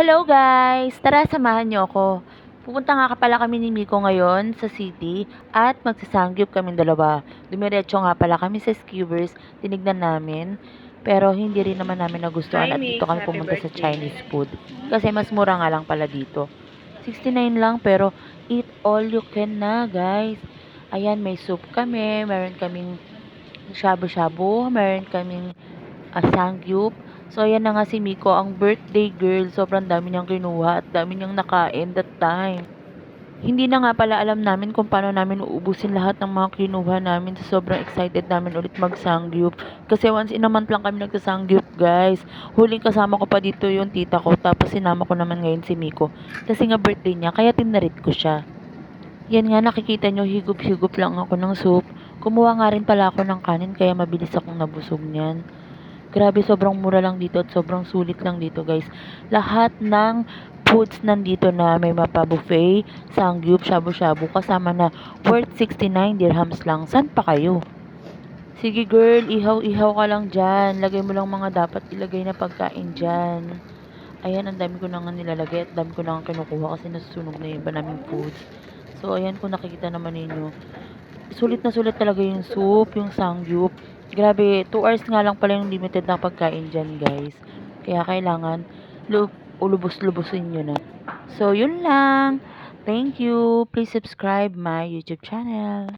Hello guys! Tara, samahan niyo ako. Pupunta nga pala kami ni Miko ngayon sa city at magsasangyup kami dalawa. Dumiretso nga pala kami sa Skewers, tinignan namin. Pero hindi rin naman namin nagustuhan at dito kami pumunta sa. Chinese food. Kasi mas mura nga lang pala dito. 69 lang pero eat all you can na guys. Ayan, may soup kami, meron kaming shabu-shabu, meron kaming uh, sangyup. So, ayan na nga si Miko, ang birthday girl. Sobrang dami niyang kinuha at dami niyang nakain that time. Hindi na nga pala alam namin kung paano namin uubusin lahat ng mga kinuha namin. So, sobrang excited namin ulit mag-sangyup. Kasi once in a month lang kami nagsasangyup, guys. Huling kasama ko pa dito yung tita ko. Tapos sinama ko naman ngayon si Miko. Kasi nga birthday niya, kaya tinarit ko siya. Yan nga, nakikita nyo, higup-higup lang ako ng soup. Kumuha nga rin pala ako ng kanin, kaya mabilis akong nabusog niyan. Grabe, sobrang mura lang dito at sobrang sulit lang dito, guys. Lahat ng foods nandito na may mapa buffet, sangyup, shabu-shabu, kasama na worth 69 dirhams lang. San pa kayo? Sige girl, ihaw-ihaw ka lang dyan. Lagay mo lang mga dapat ilagay na pagkain dyan. Ayan, ang dami ko na nga nilalagay at dami ko na nga kinukuha kasi nasusunog na yung iba naming foods. So, ayan kung nakikita naman ninyo. Sulit na sulit talaga yung soup, yung sangyup. Grabe, 2 hours nga lang pala yung limited na pagkain dyan, guys. Kaya kailangan lu- ulubos-lubosin nyo na. So, yun lang. Thank you. Please subscribe my YouTube channel.